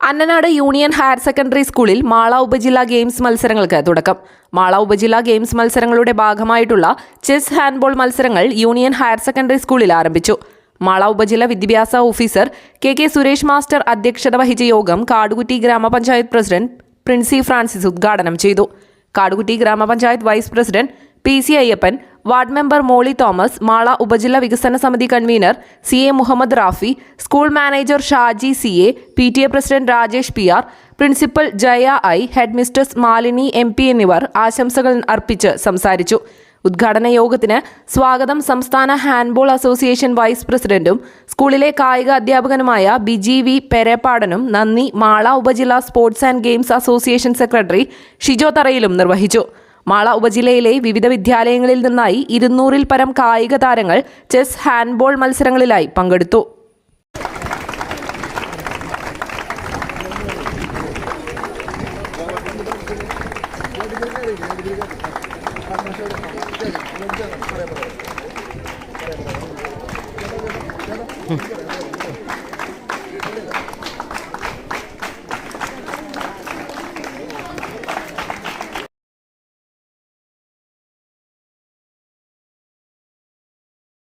Annanad union higher secondary സ്കൂളിൽ മാള ഉപജില്ലാ games മത്സരങ്ങൾക്ക് തുടക്കം. മാള ഉപജില്ലാ ഗെയിംസ് മത്സരങ്ങളുടെ ഭാഗമായിട്ടുള്ള ചെസ് ഹാൻഡ്ബോൾ മത്സരങ്ങൾ യൂണിയൻ ഹയർ സെക്കൻഡറി സ്കൂളിൽ ആരംഭിച്ചു. മാള ഉപജില്ല വിദ്യാഭ്യാസ officer K K Suresh master അധ്യക്ഷത വഹിച്ച യോഗം കാടുകുറ്റി ഗ്രാമപഞ്ചായത്ത് പ്രസിഡന്റ് പ്രിൻസി ഫ്രാൻസിസ് ഉദ്ഘാടനം ചെയ്തു. കാടുകുറ്റി ഗ്രാമപഞ്ചായത്ത് vice president P C Ayyappan ward member Molly Thomas Mala ഉപജില്ല വികസന സമിതി convener C A Muhammad Rafi school manager Shaji C A P T A president Rajesh P R principal Jaya I headmistress Malini M P എന്നിവർ ആശംസകൾ അർപ്പിച്ച് സംസാരിച്ചു. ഉദ്ഘാടന യോഗത്തിന് സ്വാഗതം സംസ്ഥാന ഹാൻഡ്ബോൾ അസോസിയേഷൻ വൈസ് പ്രസിഡന്റും സ്കൂളിലെ കായിക അധ്യാപകനുമായ ബിജി വി പെരേപ്പാടനും നന്ദി മാള ഉപജില്ലാ sports and games association secretary Shijo തറയിലും നിർവഹിച്ചു. മാള ഉപജില്ലയിലെ വിവിധ വിദ്യാലയങ്ങളിൽ നിന്നായി ഇരുന്നൂറിൽ പരം കായിക താരങ്ങൾ ചെസ് ഹാൻഡ്ബോൾ മത്സരങ്ങളിലായി പങ്കെടുത്തു ഉം.